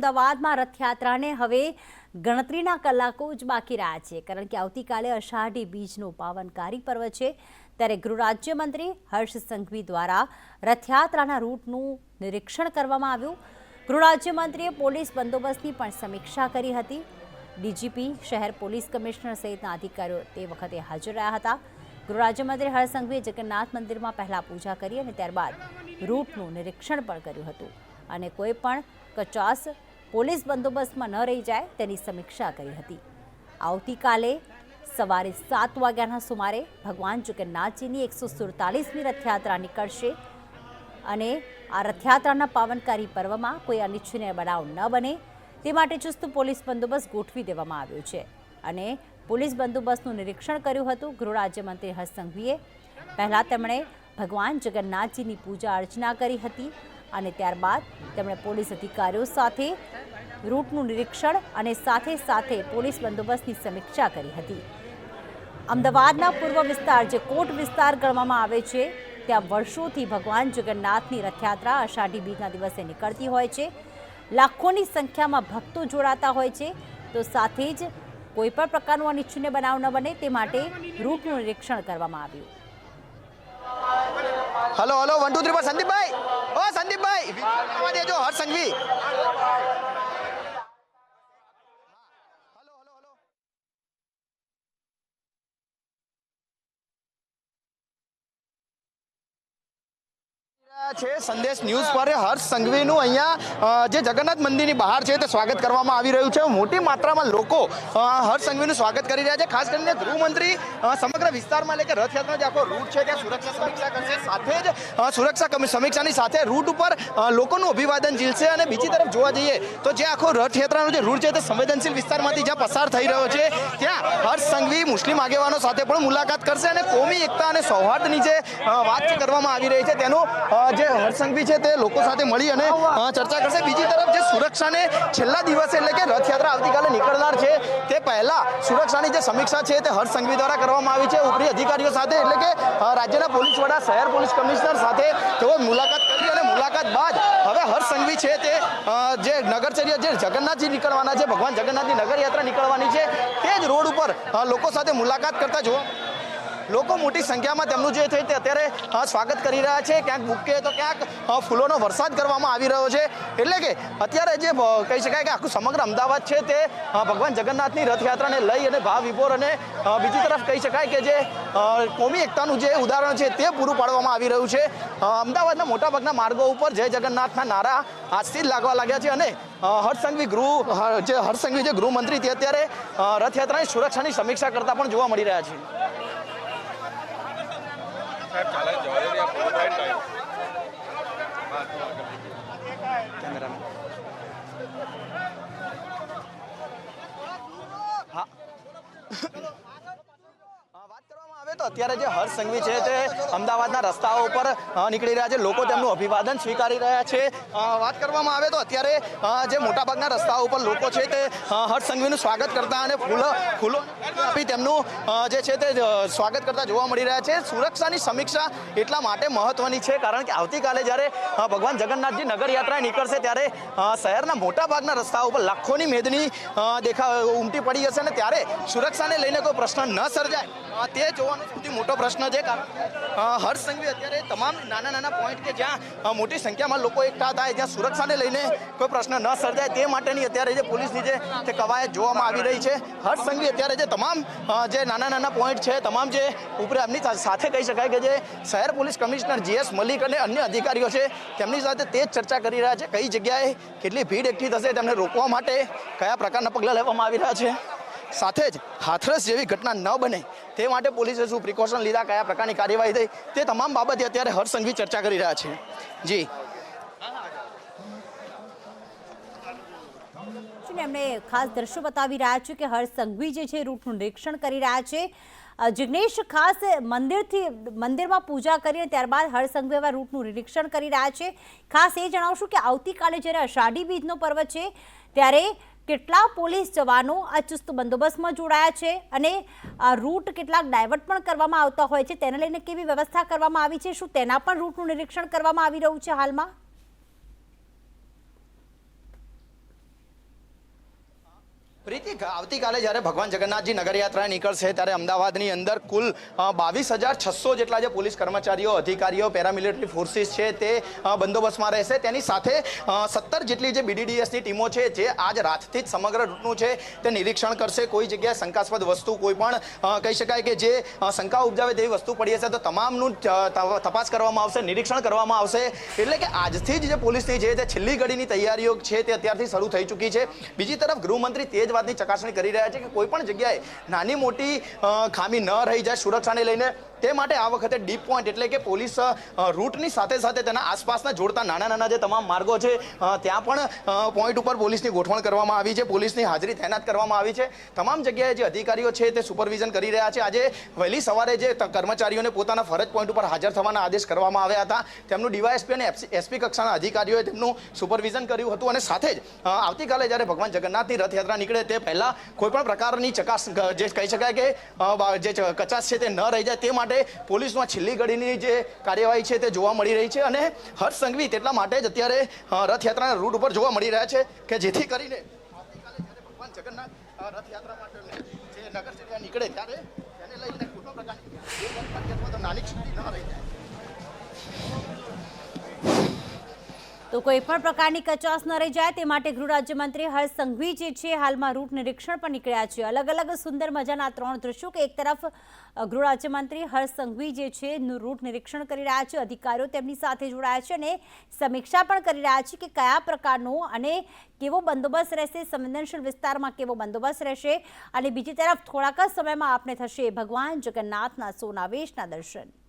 અમદાવાદમાં રથયાત્રાને હવે ગણતરીના કલાકો જ બાકી રહ્યા છે. કારણ કે આવતીકાલે અષાઢી બીજનું પાવનકારી પર્વ છે. ત્યારે ગૃહરાજ્યમંત્રી હર્ષ સંઘવી દ્વારા રથયાત્રાના રૂટનું નિરીક્ષણ કરવામાં આવ્યું. ગૃહ રાજ્યમંત્રીએ પોલીસ બંદોબસ્તની પણ સમીક્ષા કરી હતી. ડીજીપી, શહેર પોલીસ કમિશનર સહિતના અધિકારીઓ તે વખતે હાજર રહ્યા હતા. ગૃહ રાજ્યમંત્રી હર્ષ સંઘવીએ જગન્નાથ મંદિરમાં પહેલાં પૂજા કરી અને ત્યારબાદ રૂટનું નિરીક્ષણ પણ કર્યું હતું. અને કોઈ પણ કચાસ પોલીસ બંદોબસ્તમાં ન રહી જાય તેની સમીક્ષા કરી હતી. આવતીકાલે સવારે સાત વાગ્યાના સુમારે ભગવાન જગન્નાથજીની એકસો સુડતાલીસમી રથયાત્રા નીકળશે અને આ રથયાત્રાના પાવનકારી પર્વમાં કોઈ અનિચ્છનીય બનાવ ન બને તે માટે ચુસ્ત પોલીસ બંદોબસ્ત ગોઠવી દેવામાં આવ્યો છે. અને પોલીસ બંદોબસ્તનું નિરીક્ષણ કર્યું હતું ગૃહ રાજ્યમંત્રી હર્ષ સંઘવીએ. પહેલાં તેમણે ભગવાન જગન્નાથજીની પૂજા અર્ચના કરી હતી. અને ત્યારબાદ તેમણે પોલીસ અધિકારીઓ સાથે રૂટનું નિરીક્ષણ અને સાથે સાથે પોલીસ બંદોબસ્તની સમીક્ષા કરી હતી. અમદાવાદના પૂર્વ વિસ્તાર, જે કોટ વિસ્તાર ગણવામાં આવે છે, ત્યાં વર્ષોથી ભગવાન જગન્નાથની રથયાત્રા અષાઢી બીજના દિવસે નીકળતી હોય છે. લાખોની સંખ્યામાં ભક્તો જોડાતા હોય છે. તો સાથે જ કોઈ પણ પ્રકારનું અનિચ્છનીય બનાવ ન બને તે માટે રૂટનું નિરીક્ષણ કરવામાં આવ્યું. Hello hello one two three પર ઓ સંદીપભાઈ દેજો હર્ષ સંઘવી. છે. સંદેશ ન્યૂઝ પર હર્ષ સંઘવીનું અહીંયા જે જગન્નાથ મંદિરની બહાર છે તે સ્વાગત કરવામાં આવી રહ્યું છે. મોટી માત્રામાં લોકો હર્ષ સંઘવીનું સ્વાગત કરી રહ્યા છે. ખાસ કરીને ગૃહમંત્રી સમગ્ર વિસ્તારમાં એટલે કે જે આખો રૂટ છે, ત્યાં સુરક્ષા સમીક્ષા કરશે. સાથે જ સુરક્ષા સમીક્ષાની સાથે રૂટ ઉપર લોકોનું અભિવાદન ઝીલશે અને બીજી તરફ જોવા જઈએ તો જે આખો રથયાત્રાનો જે રૂટ છે તે સંવેદનશીલ વિસ્તારમાંથી જ્યાં પસાર થઈ રહ્યો છે, ત્યાં હર્ષ સંઘવી મુસ્લિમ આગેવાનો સાથે પણ મુલાકાત કરશે અને કોમી એકતા અને સૌહાર્દની જે વાત કરવામાં આવી રહી છે તેનું જે હરસંઘવી છે તે લોકો સાથે મળી અને ચર્ચા કરશે. બીજી તરફ જે સુરક્ષાને છેલ્લા દિવસે એટલે કે રથયાત્રા આવતીકાલે નીકળનાર છે તે પહેલા સુરક્ષાની જે સમીક્ષા છે તે હરસંઘવી દ્વારા કરવામાં આવી છે. ઉપરી અધિકારીઓ સાથે એટલે કે રાજ્યના પોલીસ વડા, શહેર પોલીસ કમિશનર સાથે તેઓ મુલાકાત કરી અને મુલાકાત બાદ હવે હરસંઘવી છે તે જે નગરચર્યા જે જગન્નાથજી નીકળવાના છે, ભગવાન જગન્નાથની નગરયાત્રા નીકળવાની છે, તે જ રોડ ઉપર લોકો સાથે મુલાકાત કરતા જોવા લોકો મોટી સંખ્યામાં તેમનું જે છે તે અત્યારે સ્વાગત કરી રહ્યા છે. ક્યાંક બુકે તો ક્યાંક ફૂલોનો વરસાદ કરવામાં આવી રહ્યો છે. એટલે કે અત્યારે જે કહી શકાય કે આખું સમગ્ર અમદાવાદ છે તે ભગવાન જગન્નાથની રથયાત્રાને લઈ અને ભાવ વિભોર અને બીજી તરફ કહી શકાય કે જે કોમી એકતાનું જે ઉદાહરણ છે તે પૂરું પાડવામાં આવી રહ્યું છે. અમદાવાદના મોટાભાગના માર્ગો ઉપર જય જગન્નાથના નારા આજથી લાગવા લાગ્યા છે અને હરસંઘવી ગૃહ જે હરસંઘવી સંઘવી જે ગૃહમંત્રી તે અત્યારે રથયાત્રાની સુરક્ષાની સમીક્ષા કરતા પણ જોવા મળી રહ્યા છે. કેમેરામેન હા અ, વાત કરવામાં આવે તો અત્યારે જે હર્ષ સંઘવી છે તે અમદાવાદના રસ્તાઓ ઉપર નીકળી રહ્યા છે. લોકો તેમનું અભિવાદન સ્વીકારી રહ્યા છે. વાત કરવામાં આવે તો અત્યારે જે મોટાભાગના રસ્તાઓ ઉપર લોકો છે તે હર્ષ સંઘવીનું સ્વાગત કરતા અને ફૂલ, ફૂલો આપી તેમનું જે છે તે સ્વાગત કરતા જોવા મળી રહ્યા છે. સુરક્ષાની સમીક્ષા એટલા માટે મહત્વની છે કારણ કે આવતીકાલે જ્યારે ભગવાન જગન્નાથજી નગર યાત્રા નીકળશે ત્યારે શહેરના મોટાભાગના રસ્તાઓ ઉપર લાખોની મેદની દેખા, ઉમટી પડી હશે અને ત્યારે સુરક્ષાને લઈને કોઈ પ્રશ્ન ન સર્જાય. તે જોવાનો સૌથી મોટો પ્રશ્ન છે હર્ષ સંઘવી અત્યારે તમામ નાના નાના પોઈન્ટ કે જ્યાં મોટી સંખ્યામાં લોકો એકઠા થાય, જ્યાં સુરક્ષાને લઈને કોઈ પ્રશ્ન ન સર્જાય, તે માટેની અત્યારે જે પોલીસની જે તે કવાયત જોવામાં આવી રહી છે. હર્ષ સંઘવી અત્યારે જે તમામ જે નાના નાના પોઈન્ટ છે, તમામ જે ઉપર એમની સાથે કહી શકાય કે જે શહેર પોલીસ કમિશનર જીએસ મલિક અને અન્ય અધિકારીઓ છે, તેમની સાથે તે જ ચર્ચા કરી રહ્યા છે. કઈ જગ્યાએ કેટલી ભીડ એકઠી થશે, તેમને રોકવા માટે કયા પ્રકારના પગલાં લેવામાં આવી રહ્યા છે? સાથે જ હાથરસ જેવી ઘટના ન બને. તે માટે પોલીસે શું પ્રિકોશન લીધા, કયા પ્રકારની કાર્યવાહી થઈ, તે તમામ બાબતે અત્યારે હર્ષ ચર્ચા કરી રહ્યા છે. જી. એમણે ખાસ દ્રશ્યો બતાવી રહ્યા છે કે હર્ષ સંઘવી જે છે, રૂટનું નિરીક્ષણ કરી રહ્યા છે. જિગ્નેશ ખાસ મંદિરથી, મંદિરમાં પૂજા કરીને ત્યારબાદ હર્ષ એવા રૂટનું નિરીક્ષણ કરી રહ્યા છે. ખાસ એ જણાવશું કે આવતીકાલે જ્યારે અષાઢી બીજનો પર્વ છે, ત્યારે કેટલા પોલીસ જવાનો આ ચુસ્ત બંદોબસ્તમાં જોડાયા છે અને રૂટ કેટલાક ડાયવર્ટ પણ કરવામાં આવતા હોય છે. તેને લઈને કેવી વ્યવસ્થા કરવામાં આવી છે? શું તેના પણ રૂટનું નિરીક્ષણ કરવામાં આવી રહ્યું છે હાલમાં? આવતીકાલે જ્યારે ભગવાન જગન્નાથજી નગરયાત્રા નીકળશે ત્યારે અમદાવાદની અંદર કુલ બાવીસ હજાર છસો જેટલા જે પોલીસ કર્મચારીઓ અધિકારીઓ પેરામિલિટરી ફોર્સિસ છે તે બંદોબસ્તમાં રહેશે. તેની સાથે સત્તર જેટલી જે બીડીડીએસની ટીમો છે જે આજ રાતથી જ સમગ્ર રૂટનું છે તે નિરીક્ષણ કરશે. કોઈ જગ્યાએ શંકાસ્પદ વસ્તુ કોઈ પણ કહી શકાય કે જે શંકા ઉપજાવે તેવી વસ્તુ પડી હશે તો તમામનું જ, તપાસ કરવામાં આવશે નિરીક્ષણ કરવામાં આવશે. એટલે કે આજથી જ જે પોલીસની તે છેલ્લી ઘડીની તૈયારીઓ છે તે અત્યારથી શરૂ થઈ ચૂકી છે. બીજી તરફ ગૃહમંત્રી તે જ વાતની ચકાસણી કરી રહ્યા છે કે કોઈ પણ જગ્યાએ નાની મોટી ખામી ન રહી જાય સુરક્ષાને લઈને. તે માટે આ વખતે ડીપ પોઈન્ટ એટલે કે પોલીસ રૂટની સાથે સાથે તેના આસપાસના જોડતા નાના નાના જે તમામ માર્ગો છે ત્યાં પણ પોઈન્ટ ઉપર પોલીસની ગોઠવણ કરવામાં આવી છે, પોલીસની હાજરી તૈનાત કરવામાં આવી છે. તમામ જગ્યાએ જે અધિકારીઓ છે તે સુપરવિઝન કરી રહ્યા છે. આજે વહેલી સવારે જે કર્મચારીઓને પોતાના ફરજ પોઈન્ટ ઉપર હાજર થવાના આદેશ કરવામાં આવ્યા હતા. તેમનું ડીવાયએસપી અને એસપી કક્ષાના અધિકારીઓએ તેમનું સુપરવિઝન કર્યું હતું અને સાથે જ આવતીકાલે જ્યારે ભગવાન જગન્નાથની રથયાત્રા નીકળે તે પહેલાં કોઈપણ પ્રકારની ચકાસ જે કહી શકાય કે જે કચાશ છે તે ન રહી જાય તે માટે પોલીસમાં છેલ્લી ઘડીની જે કાર્યવાહી છે તે જોવા મળી રહી છે અને હર્ષ સંઘવી તેટલા માટે જ અત્યારે રથયાત્રાના રૂટ ઉપર જોવા મળી રહ્યા છે કે જેથી કરીને ભગવાન જગન્નાથ રથયાત્રા માટે જે નગર નીકળે ત્યારે એને લઈને કોઈ પણ પ્રકારની નાની છૂટી ન રહી તો કોઈ પણ પ્રકારની કચાસ ન રહી જાય, તે માટે ગૃહ રાજ્યમંત્રી હર્ષ સંઘવી જે છે, હાલમાં રૂટ નિરીક્ષણ પર નીકળ્યા છે. અલગ અલગ સુંદર મજાના ત્રણ દૃશ્યો કે એક તરફ ગૃહ રાજ્યમંત્રી હર્ષ સંઘવી જે છે રૂટ નિરીક્ષણ કરી રહ્યા છે, અધિકારીઓ તેમની સાથે જોડાયા છે અને સમીક્ષા પણ કરી રહ્યા છે કે કયા પ્રકારનો અને કેવો બંદોબસ્ત રહેશે, સંવેદનશીલ વિસ્તારમાં કેવો બંદોબસ્ત રહેશે અને બીજી તરફ થોડાક જ સમયમાં આપને થશે ભગવાન જગન્નાથના સોનાવેશના દર્શન.